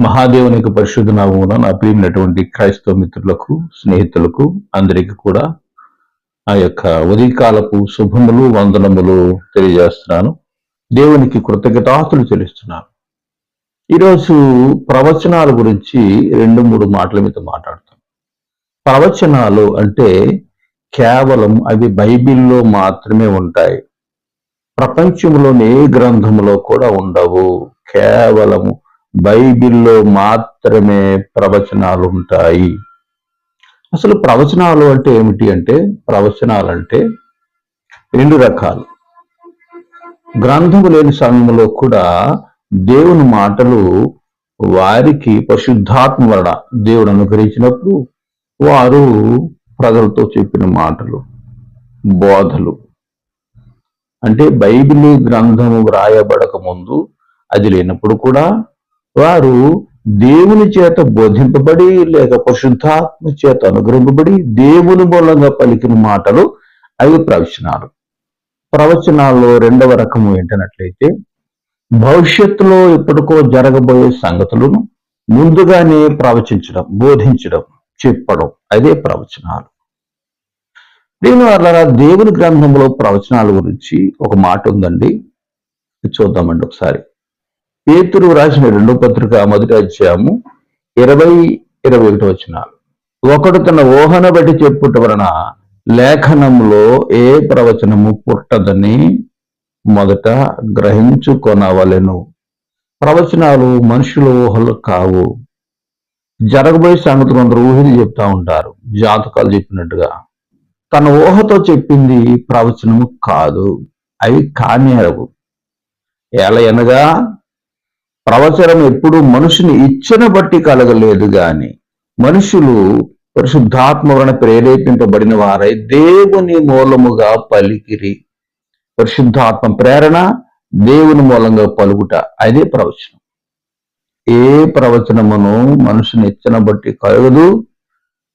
మహాదేవునికి పరిశుద్ధ నామమున నా ప్రియమైనటువంటి క్రైస్తవ మిత్రులకు స్నేహితులకు అందరికీ కూడా ఆ యొక్క ఉదయకాలపు శుభములు వందనములు తెలియజేస్తున్నాను. దేవునికి కృతజ్ఞతాతులు చెల్లిస్తున్నాను. ఈరోజు ప్రవచనాల గురించి రెండు మూడు మాటల మీద మాట్లాడతాం. ప్రవచనాలు అంటే కేవలం అవి బైబిల్లో మాత్రమే ఉంటాయి. ప్రపంచంలోని ఏ గ్రంథంలో కూడా ఉండవు. కేవలము బైబిల్లో మాత్రమే ప్రవచనాలు ఉంటాయి అసలు ప్రవచనాలు అంటే ఏమిటి అంటే ప్రవచనాలు అంటే రెండు రకాలు. గ్రంథము లేని సమయంలో కూడా దేవుని మాటలు వారికి పరిశుద్ధాత్మ వలన దేవుడు అనుగ్రహించినప్పుడు వారు ప్రజలతో చెప్పిన మాటలు బోధలు. అంటే బైబిల్ గ్రంథము వ్రాయబడక ముందు అది లేనప్పుడు కూడా వారు దేవుని చేత బోధింపబడి లేక పరిశుద్ధాత్మ చేత అనుగ్రహింపబడి దేవుని మూలంగా పలికిన మాటలు అవి ప్రవచనాలు ప్రవచనాల్లో రెండవ రకము ఏంటనట్లయితే భవిష్యత్తులో ఎప్పటికో జరగబోయే సంగతులను ముందుగానే ప్రవచించడం బోధించడం చెప్పడం అదే ప్రవచనాలు. దీని వల్ల దేవుని గ్రంథంలో ప్రవచనాల గురించి ఒక మాట ఉందండి. చూద్దామండి ఒకసారి. పేతురు రాసిన రెండో పత్రిక మొదటి అధ్యాయము ఇరవై ఇరవై ఒకటి వచ్చిన ఒకడు తన ఊహన బట్టి చెప్పుట వలన లేఖనంలో ఏ ప్రవచనము పుట్టదని మొదట గ్రహించుకొనవలెను. ప్రవచనాలు మనుషుల ఊహలు కావు. జరగబోయే సంగతులు అందరూ ఊహలు చెప్తా ఉంటారు. జాతకాలు చెప్పినట్టుగా. తన ఊహతో చెప్పింది ప్రవచనము కాదు. అవి కానేరవు ఎలా అనగా ప్రవచనం ఎప్పుడు మనుషుని ఇచ్చను బట్టి కలగలేదు గాని మనుషులు పరిశుద్ధాత్మ వలన ప్రేరేపింపబడిన వారై దేవుని మూలముగా పలికిరి. పరిశుద్ధాత్మ ప్రేరణ దేవుని మూలంగా పలుకుట అదే ప్రవచనం. ఏ ప్రవచనమును మనుషుని ఇచ్చన బట్టి కలగదు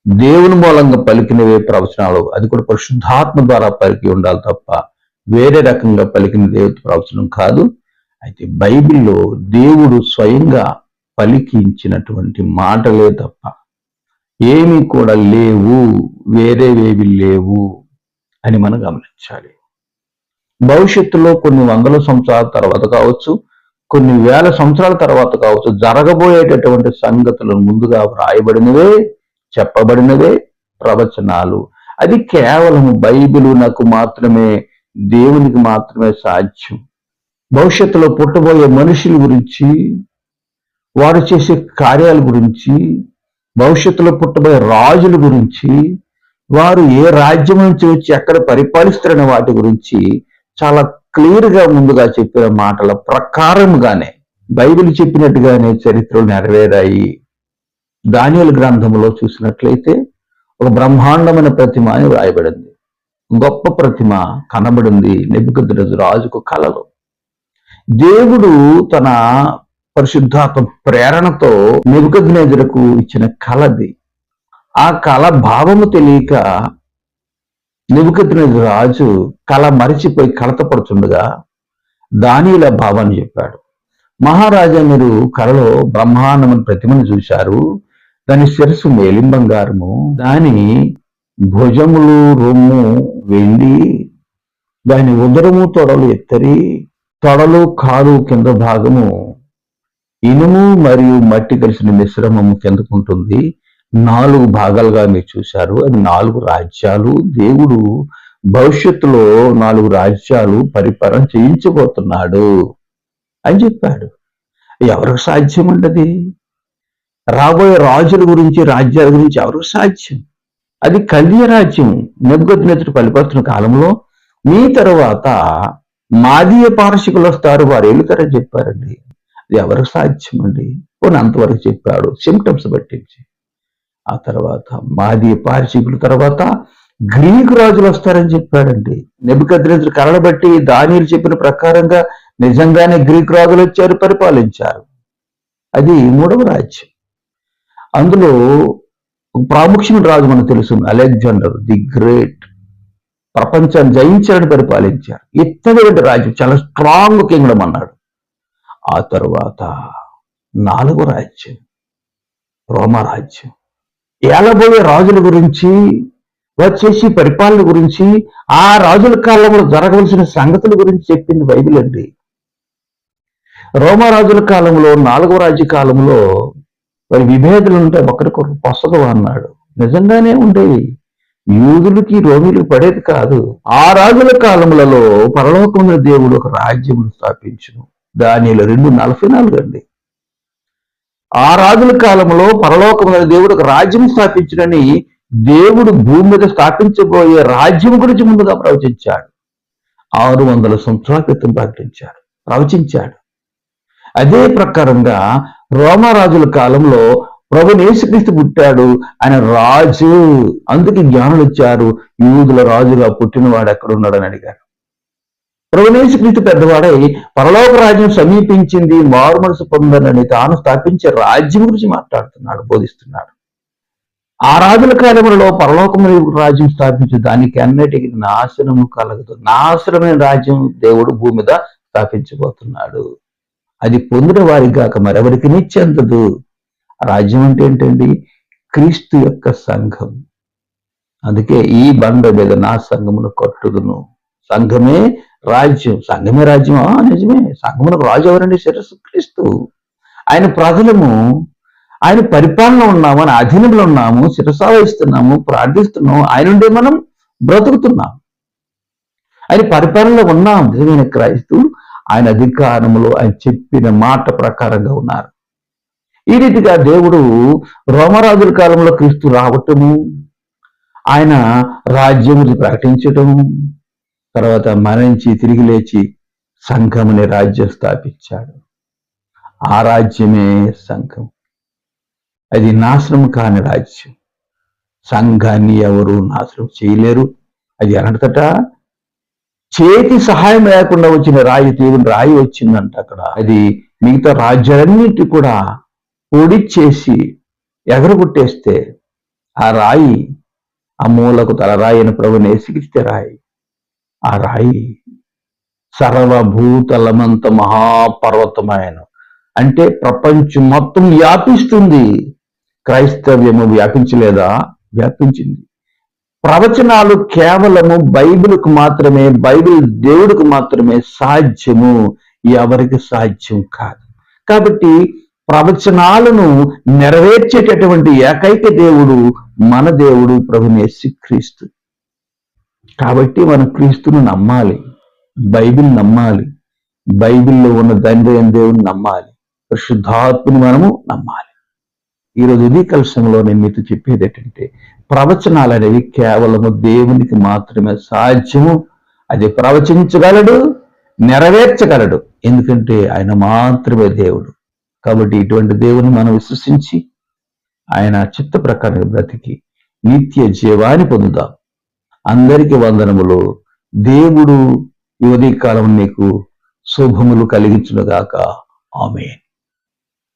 దేవుని మూలంగా పలికినవే ప్రవచనాలు. అది కూడా పరిశుద్ధాత్మ ద్వారా పలికి ఉండాలి తప్ప వేరే రకంగా పలికిన దేవుడి ప్రవచనం కాదు. అయితే బైబిల్లో దేవుడు స్వయంగా పలికించినటువంటి మాటలే తప్ప ఏమీ కూడా లేవు వేరేవేవి లేవు అని మనం గమనించాలి. భవిష్యత్తులో కొన్ని వందల సంవత్సరాల తర్వాత కావచ్చు కొన్ని వేల సంవత్సరాల తర్వాత కావచ్చు జరగబోయేటటువంటి సంగతులను ముందుగా వ్రాయబడినవే చెప్పబడినవే ప్రవచనాలు. అది కేవలం బైబిల్ నాకు మాత్రమే దేవునికి మాత్రమే సాధ్యం. భవిష్యత్తులో పుట్టబోయే మనుషుల గురించి వారు చేసే కార్యాల గురించి భవిష్యత్తులో పుట్టబోయే రాజుల గురించి వారు ఏ రాజ్యం నుంచి వచ్చి ఎక్కడ పరిపాలిస్తున్న వాటి గురించి చాలా క్లియర్గా ముందుగా చెప్పిన మాటల ప్రకారముగానే బైబిల్ చెప్పినట్టుగానే చరిత్రలు నెరవేరాయి. దానియలు గ్రంథంలో చూసినట్లయితే ఒక బ్రహ్మాండమైన ప్రతిమ అని వ్రాయబడింది. గొప్ప ప్రతిమ కనబడింది. నెబ్బుకద్రజు రాజుకు కలలు. దేవుడు తన పరిశుద్ధాత్మ ప్రేరణతో నెబుకద్నేజులకు ఇచ్చిన కలది. ఆ కళ భావము తెలియక నెబుకద్నేజు రాజు కళ మరిచిపోయి కలత పడుతుండగా దానిల భావాన్ని చెప్పాడు. మహారాజా మీరు కళలో బ్రహ్మాండమైన ప్రతిమను చూశారు. దాని శిరస్సు మేలిం బంగారము. దాని భుజములు రొమ్ము వెండి. దాని ఉదరము తొడలు ఎత్తరి. తొడలు కాలు కింద భాగము ఇనుము మరియు మట్టి కలిసిన మిశ్రమము కిందకుంటుంది నాలుగు భాగాలుగా మీరు చూశారు. అది నాలుగు రాజ్యాలు. దేవుడు భవిష్యత్తులో నాలుగు రాజ్యాలు పరిపాలన చేయించబోతున్నాడు అని చెప్పాడు. ఎవరికి సాధ్యం ఉండదు? రాబోయే రాజుల గురించి రాజ్యాల గురించి ఎవరికి సాధ్యం? అది కళ్య రాజ్యం నెబ్బగొద్దినెత్తుడు పలిపడుతున్న కాలంలో మీ తర్వాత మాదీయ పారసికులు వస్తారు. వారు ఏలుతారని చెప్పారండి? అది ఎవరికి సాధ్యం అండి పోనీ అంతవరకు చెప్పాడు. సిమ్టమ్స్ పట్టించి. ఆ తర్వాత మాదీయ పారసికుల తర్వాత గ్రీకు రాజులు వస్తారని చెప్పాడండి. నెబ్బకద్రెజులు కరణ బట్టి దానిలు చెప్పిన ప్రకారంగా నిజంగానే గ్రీకు రాజులు వచ్చారు పరిపాలించారు. అది మూడవ రాజ్యం. అందులో ప్రాముఖ్యమైన రాజు మనకు తెలుసు అలెగ్జాండర్ ది గ్రేట్. ప్రపంచాన్ని జయించాడు పరిపాలించారు ఇత్తడి రాజ్యం. చాలా స్ట్రాంగ్ కింగ్డమ్ అన్నాడు. ఆ తర్వాత నాలుగో రాజ్యం. రోమరాజ్యం ఏలబోయే రాజుల గురించి వచ్చేసి పరిపాలన గురించి ఆ రాజుల కాలంలో జరగవలసిన సంగతుల గురించి చెప్పింది బైబిల్ అండి. రోమరాజుల కాలంలో నాలుగో రాజ్య కాలంలో మరి విభేదాలు ఉంటాయి. ఒకరికొకరు పొసగవు అన్నాడు. నిజంగానే ఉండేవి యూదులకి రోమిలకు పడేది కాదు. ఆ రాజుల కాలములలో పరలోకముల దేవుడు ఒక రాజ్యమును స్థాపించును. దానిలో రెండు నలభై నాలుగు అండి. ఆ రాజుల కాలంలో పరలోకముల దేవుడు ఒక రాజ్యం స్థాపించునని దేవుడు భూమి మీద స్థాపించబోయే రాజ్యం గురించి ముందుగా ప్రవచించాడు. ఆరు వందల సంవత్సరాల క్రితం ప్రకటించాడు ప్రవచించాడు. అదే ప్రకారంగా రోమరాజుల కాలంలో ప్రభు యేసుక్రీస్తు పుట్టాడు. ఆయన రాజు. అందుకే జ్ఞానులు వచ్చారు. యూదుల రాజుగా పుట్టినవాడు ఎక్కడున్నాడని అడిగారు. ప్రభు యేసుక్రీస్తు పెద్దవాడై పరలోక రాజ్యం సమీపించింది. మారు పొందనని తాను స్థాపించే రాజ్యం గురించి మాట్లాడుతున్నాడు బోధిస్తున్నాడు. ఆ రాజుల కాలంలో పరలోకము రాజ్యం స్థాపించు దానికి అన్నిటికీ నాశనము కలగదు. నాశనమైన రాజ్యం దేవుడు భూమి మీద స్థాపించబోతున్నాడు. అది పొందిన వారికి కాక మరెవరికి చెందదు రాజ్యం అంటే ఏంటండి? క్రీస్తు యొక్క సంఘం. అందుకే ఈ బండ మీద నా సంఘమును కట్టుదును. సంఘమే రాజ్యం. సంఘమే రాజ్యం నిజమే. సంఘమునకు రాజు ఎవరండి? శిరస్సు క్రీస్తు. ఆయన ప్రజలము. ఆయన పరిపాలన ఉన్నాము. ఆయన అధీనంలో ఉన్నాము. శిరసావహిస్తున్నాము ప్రార్థిస్తున్నాము. ఆయన ఉండే మనం బ్రతుకుతున్నాం. ఆయన పరిపాలనలో ఉన్నాం. నిజమైన క్రైస్తు ఆయన అధికారంలో ఆయన చెప్పిన మాట ప్రకారంగా ఉన్నారు. ఈ రీతిగా దేవుడు రోమరాజుల కాలంలో క్రీస్తు రావటము ఆయన రాజ్యముని ప్రకటించటము తర్వాత మరణించి తిరిగి లేచి సంఘం అనే రాజ్యం స్థాపించాడు. ఆ రాజ్యమే సంఘం. అది నాశనం కాని రాజ్యం. సంఘాన్ని ఎవరు నాశనం చేయలేరు. అది అనంతట చేతి సహాయం లేకుండా వచ్చిన రాయి దేవుని రాయి వచ్చిందంట అక్కడ. అది మిగతా రాజ్యాలన్నిటి కూడా పొడిచేసి ఎగరగొట్టేస్తే ఆ రాయి ఆ మూలకు తల రాయి అని ప్రభుని ఎసిగిస్తే రాయి. ఆ రాయి సర్వభూతలమంత మహాపర్వతమైన అంటే ప్రపంచం మొత్తం వ్యాపిస్తుంది. క్రైస్తవ్యము వ్యాపించలేదా? వ్యాపించింది. ప్రవచనాలు కేవలము బైబిల్కు మాత్రమే బైబిల్ దేవుడికి మాత్రమే సాధ్యము. ఎవరికి సాధ్యం కాదు. కాబట్టి ప్రవచనాలను నెరవేర్చేటటువంటి ఏకైక దేవుడు మన దేవుడు ప్రభునేసి క్రీస్తు. కాబట్టి మన క్రీస్తును నమ్మాలి. బైబిల్ నమ్మాలి. బైబిల్లో ఉన్న తండ్రి అని దేవుని నమ్మాలి. పరిశుద్ధాత్మని మనము నమ్మాలి. ఈరోజు ఇది కలశంలో నేను మీతో చెప్పేది ఏంటంటే ప్రవచనాలు అనేవి కేవలము దేవునికి మాత్రమే సాధ్యము. అది ప్రవచించగలడు నెరవేర్చగలడు. ఎందుకంటే ఆయన మాత్రమే దేవుడు. కాబట్టి ఇటువంటి దేవుని మనం విశ్వసించి ఆయన చిత్త ప్రకారం బ్రతికి నిత్య జీవాన్ని పొందుదాం. అందరికి వందనములు. దేవుడు యువతి కాలం నీకు శుభములు కలిగించునుగాక. ఆమె